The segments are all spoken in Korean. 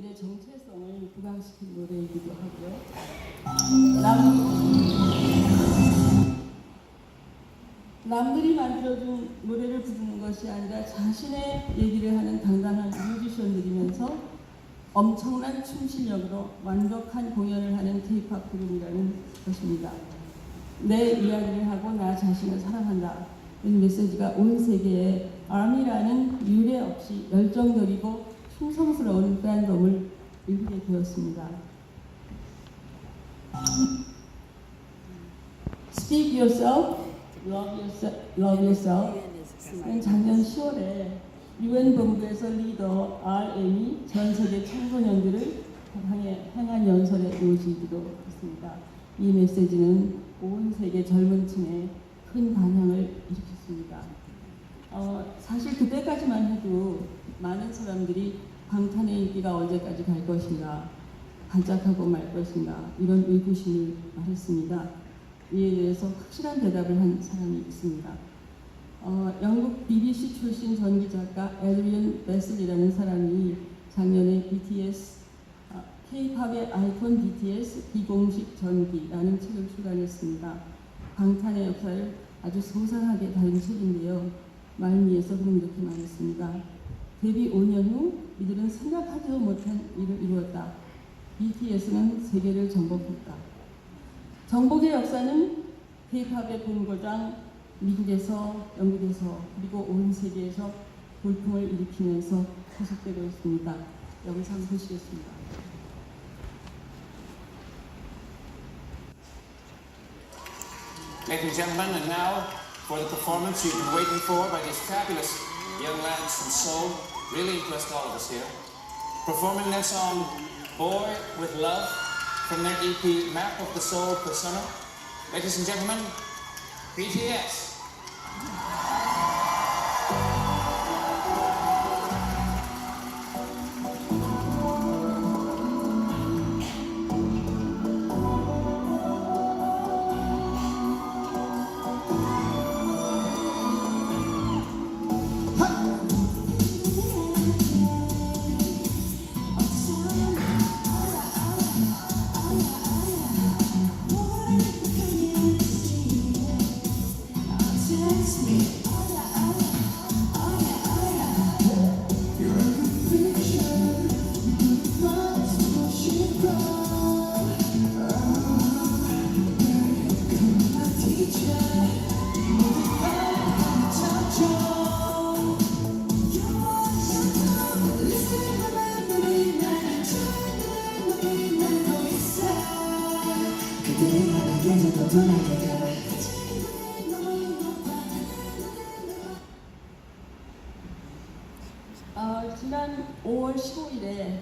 의 정체성을 부각시킨 노래이기도 하고요. 남, 남들이 만들어준 노래를 부르는 것이 아니라 자신의 얘기를 하는 당당한 뮤지션들이면서 엄청난 춤 실력으로 완벽한 공연을 하는 K-팝 그룹이라는 것입니다. 내 이야기를 하고 나 자신을 사랑한다. 이 메시지가 온 세계에 아미라는 유례 없이 열정적이고 충성스러운 팬덤을 이루게 되었습니다. Speak yourself, love yourself, love yourself. 는 작년 10월에 유엔 본부에서 리더 RM이 전 세계 청소년들을 행한 연설의 요지이기도 했습니다. 이 메시지는 온 세계 젊은 층에 큰 반향을 일으켰습니다. 어, 사실 그때까지만 해도 많은 사람들이 방탄의 인기가 언제까지 갈 것인가, 반짝하고 말 것인가 이런 의구심을 말했습니다. 이에 대해서 확실한 대답을 한 사람이 있습니다. 어, 영국 BBC 출신 전기 작가 에드리언 베슬이라는 사람이 작년에 BTS 아, K-팝의 아이콘 BTS 비공식 전기라는 책을 출간했습니다. 방탄의 역사를 아주 소상하게 다룬 책인데요. 말미에서 그럼 이렇게 말했습니다. 데뷔 5년 후 이들은 생각하지도 못한 일을 이루었다. BTS는 세계를 정복했다. 정복의 역사는 K-팝의 본고장 미국에서 영국에서 그리고 온 세계에서 돌풍을 일으키면서 계속되고 있습니다. 영상 보시겠습니다. Young lads from Seoul. Really impressed all of us here. Performing their song Boy with Love from their EP Map of the Soul Persona. Ladies and gentlemen, BTS. 지난 5월 15일에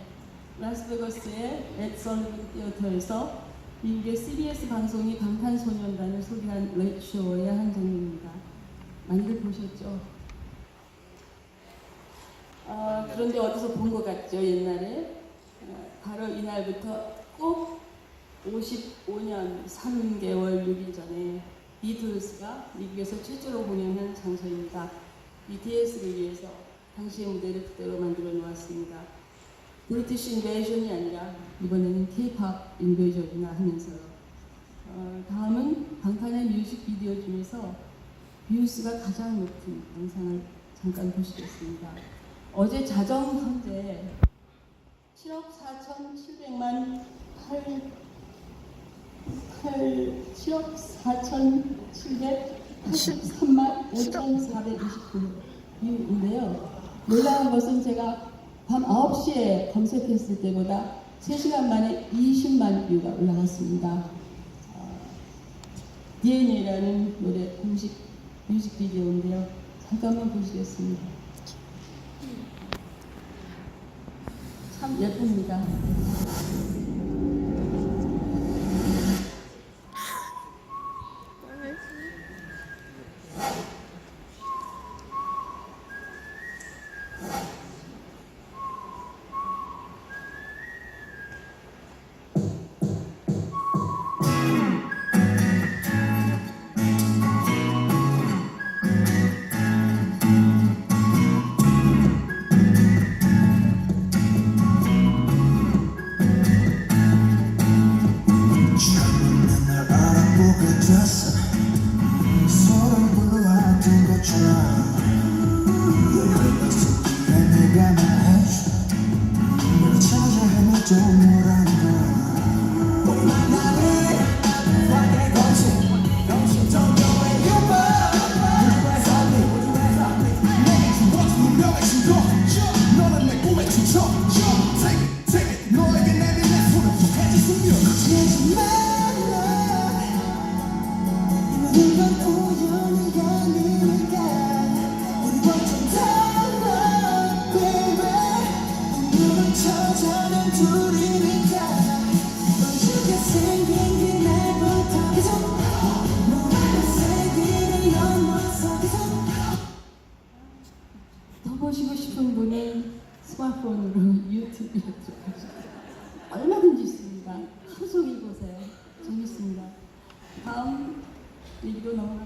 라스베거스의 앳설리번 티어터에서 미국의 CBS 방송이 방탄소년단을 소개한 레이쇼의 한 장면입니다. 많이들 보셨죠? 어, 그런데 어디서 본 것 같죠, 옛날에? 어, 바로 이날부터 꼭 55년 3개월 6일 전에 비틀스가 미국에서 최초로 공연한 장소입니다. BTS를 위해서 당시의 무대를 그대로 만들어 놓았습니다. 브리티시 인베이션이 아니라 이번에는 K-팝 인베이션이나 하면서요. 어, 다음은 방탄의 뮤직비디오 중에서 뷰스가 가장 높은 영상을 잠깐 보시겠습니다. 어제 자정 현재 7억 4,700만 8 8 7억 4,783만 5,429인데요. 놀라운 것은 제가 밤 9시에 검색했을 때보다 3시간 만에 20만 뷰가 올라갔습니다. 어, DNA라는 노래 공식 뮤직비디오인데요. 잠깐만 보시겠습니다. 참 예쁩니다. 느꼈어. 소름 불러왔던 것처럼. 얼마든지 있습니다. 소속 이곳에 재밌습니다. 다음 얘기로 넘어가겠습니다.